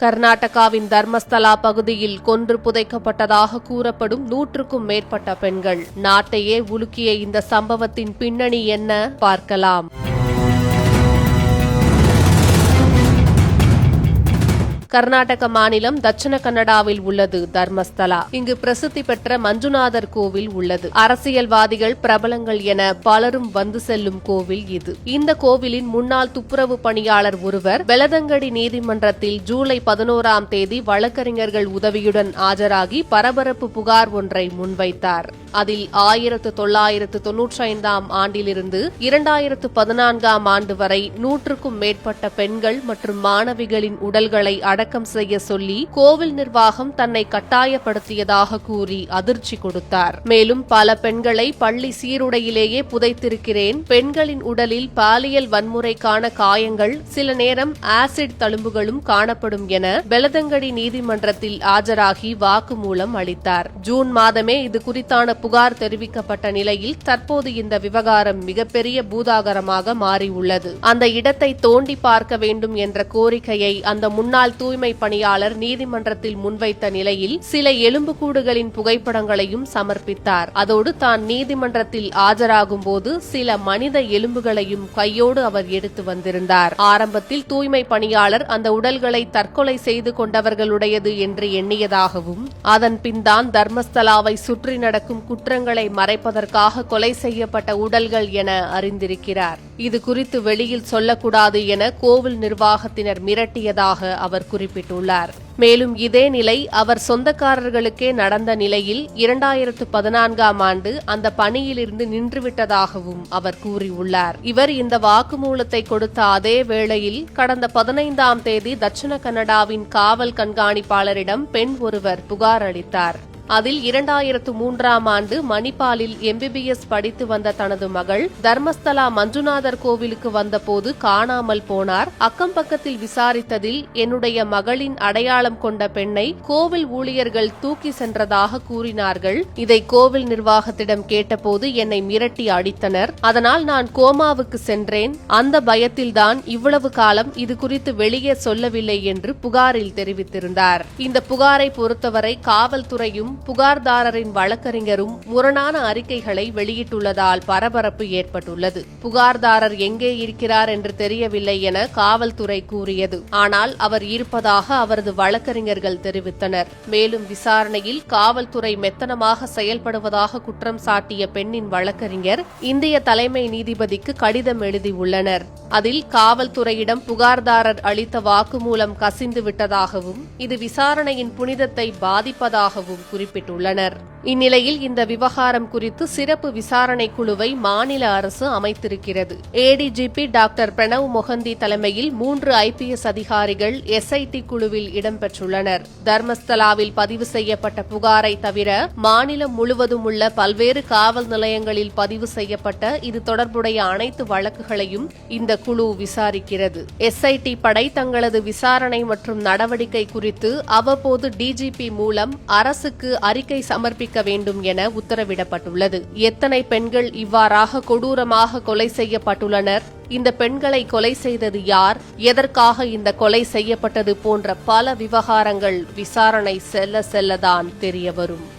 கர்நாடகாவின் தர்மஸ்தலா பகுதியில் கொன்று புதைக்கப்பட்டதாக கூறப்படும் நூற்றுக்கும் மேற்பட்ட பெண்கள். நாட்டையே உலுக்கிய இந்த சம்பவத்தின் பின்னணி என்ன? பார்க்கலாம். கர்நாடக மாநிலம் தட்சிண கன்னடாவில் உள்ளது தர்மஸ்தலா. இங்கு பிரசித்தி பெற்ற மஞ்சுநாதர் கோவில் உள்ளது. அரசியல்வாதிகள் பிரபலங்கள் என பலரும் வந்து செல்லும் கோவில் இது. இந்த கோவிலின் முன்னாள் துப்புரவு பணியாளர் ஒருவர் வெலதங்கடி நீதிமன்றத்தில் ஜூலை பதினோராம் தேதி வழக்கறிஞர்கள் உதவியுடன் ஆஜராகி பரபரப்பு புகார் ஒன்றை முன்வைத்தார். அதில் ஆயிரத்து தொள்ளாயிரத்து தொன்னூற்றி ஐந்தாம் ஆண்டிலிருந்து இரண்டாயிரத்து பதினான்காம் ஆண்டு வரை நூற்றுக்கும் மேற்பட்ட பெண்கள் மற்றும் மாணவிகளின் உடல்களை அடக்கம் செய்ய சொல்லி கோவில் நிர்வாகம் தன்னை கட்டாயப்படுத்தியதாக கூறி அதிர்ச்சி கொடுத்தார். மேலும் பல பெண்களை பள்ளி சீருடையிலேயே புதைத்திருக்கிறேன். பெண்களின் உடலில் பாலியல் வன்முறைக்கான காயங்கள் சில நேரம் ஆசிட் தழும்புகளும் காணப்படும் என பெலதங்கடி நீதிமன்றத்தில் ஆஜராகி வாக்குமூலம் அளித்தார். ஜூன் மாதமே இது குறித்தான புகார் தெரிவிக்கப்பட்ட நிலையில் தற்போது இந்த விவகாரம் மிகப்பெரிய பூதாகரமாக மாறியுள்ளது. அந்த இடத்தை தோண்டி பார்க்க வேண்டும் என்ற கோரிக்கையை அந்த முன்னாள் தூய் தூய்மை பணியாளர் நீதிமன்றத்தில் முன்வைத்த நிலையில் சில எலும்புக்கூடுகளின் புகைப்படங்களையும் சமர்ப்பித்தார். அதோடு தான் நீதிமன்றத்தில் ஆஜராகும் போது சில மனித எலும்புகளையும் கையோடு அவர் எடுத்து வந்திருந்தார். ஆரம்பத்தில் தூய்மை பணியாளர் அந்த உடல்களை தற்கொலை செய்து கொண்டவர்களுடையது என்று எண்ணியதாகவும் அதன் பின்தான் தர்மஸ்தலாவை சுற்றி நடக்கும் குற்றங்களை மறைப்பதற்காக கொலை செய்யப்பட்ட உடல்கள் என அறிந்திருக்கிறார். இது குறித்து வெளியில் சொல்லக்கூடாது என கோவில் நிர்வாகத்தினர் மிரட்டியதாக அவர் குறிப்பிட்டுள்ளார். மேலும் இதே நிலை அவர் சொந்தக்காரர்களுக்கே நடந்த நிலையில் இரண்டாயிரத்து பதினான்காம் ஆண்டு அந்த பணியிலிருந்து நின்றுவிட்டதாகவும் அவர் கூறியுள்ளார். இவர் இந்த வாக்குமூலத்தை கொடுத்த அதே வேளையில் கடந்த பதினைந்தாம் தேதி தட்சிண கன்னடாவின் காவல் கண்காணிப்பாளரிடம் பெண் ஒருவர் புகார் அளித்தார். அதில் இரண்டாயிரத்து மூன்றாம் ஆண்டு மணிப்பாலில் எம்பிபிஎஸ் படித்து வந்த தனது மகள் தர்மஸ்தலா மஞ்சுநாதர் கோவிலுக்கு வந்தபோது காணாமல் போனார். அக்கம் பக்கத்தில் விசாரித்ததில் என்னுடைய மகளின் அடையாளம் கொண்ட பெண்ணை கோவில் ஊழியர்கள் தூக்கி சென்றதாக கூறினார்கள். இதை கோவில் நிர்வாகத்திடம் கேட்டபோது என்னை மிரட்டி அடித்தனர். அதனால் நான் கோமாவுக்கு சென்றேன். அந்த பயத்தில்தான் இவ்வளவு காலம் இது குறித்து வெளியே சொல்லவில்லை என்று புகாரில் தெரிவித்திருந்தார். இந்த புகாரை பொறுத்தவரை காவல்துறையும் புகார்தாரரின் வழக்கறிஞரும் முரணான அறிக்கைகளை வெளியிட்டுள்ளதால் பரபரப்பு ஏற்பட்டுள்ளது. புகார்தாரர் எங்கே இருக்கிறார் என்று தெரியவில்லை என காவல்துறை கூறியது. ஆனால் அவர் இருப்பதாக அவரது வழக்கறிஞர்கள் தெரிவித்தனர். மேலும் விசாரணையில் காவல்துறை மெத்தனமாக செயல்படுவதாக குற்றம் சாட்டிய பெண்ணின் வழக்கறிஞர் இந்திய தலைமை நீதிபதிக்கு கடிதம் எழுதியுள்ளனர். அதில் காவல்துறையிடம் புகார்தாரர் அளித்த வாக்குமூலம் கசிந்து விட்டதாகவும் இது விசாரணையின் புனிதத்தை பாதிப்பதாகவும் குறிப்பிட்டுள்ளனர். இந்நிலையில் இந்த விவகாரம் குறித்து சிறப்பு விசாரணை குழுவை மாநில அரசு அமைத்திருக்கிறது. ஏடிஜிபி டாக்டர் பிரணவ் மொஹந்தி தலைமையில் மூன்று ஐபிஎஸ் அதிகாரிகள் எஸ்ஐடி குழுவில் இடம்பெற்றுள்ளனர். தர்மஸ்தலாவில் பதிவு செய்யப்பட்ட புகாரை தவிர மாநிலம் முழுவதும் உள்ள பல்வேறு காவல் நிலையங்களில் பதிவு செய்யப்பட்ட இது தொடர்புடைய அனைத்து வழக்குகளையும் இந்த குழு விசாரிக்கிறது. எஸ்ஐடி படை தங்களது விசாரணை மற்றும் நடவடிக்கை குறித்து அவ்வப்போது டிஜிபி மூலம் அரசுக்கு அறிக்கை சமர்ப்பிக்க வேண்டும் என உத்தரவிடப்பட்டுள்ளது. எத்தனை பெண்கள் இவ்வாறாக கொடூரமாக கொலை செய்யப்பட்டுள்ளனர்? இந்த பெண்களை கொலை செய்தது யார்? எதற்காக இந்த கொலை செய்யப்பட்டது போன்ற பல விவகாரங்கள் விசாரணை செல்ல செல்லதான் தெரியவரும்.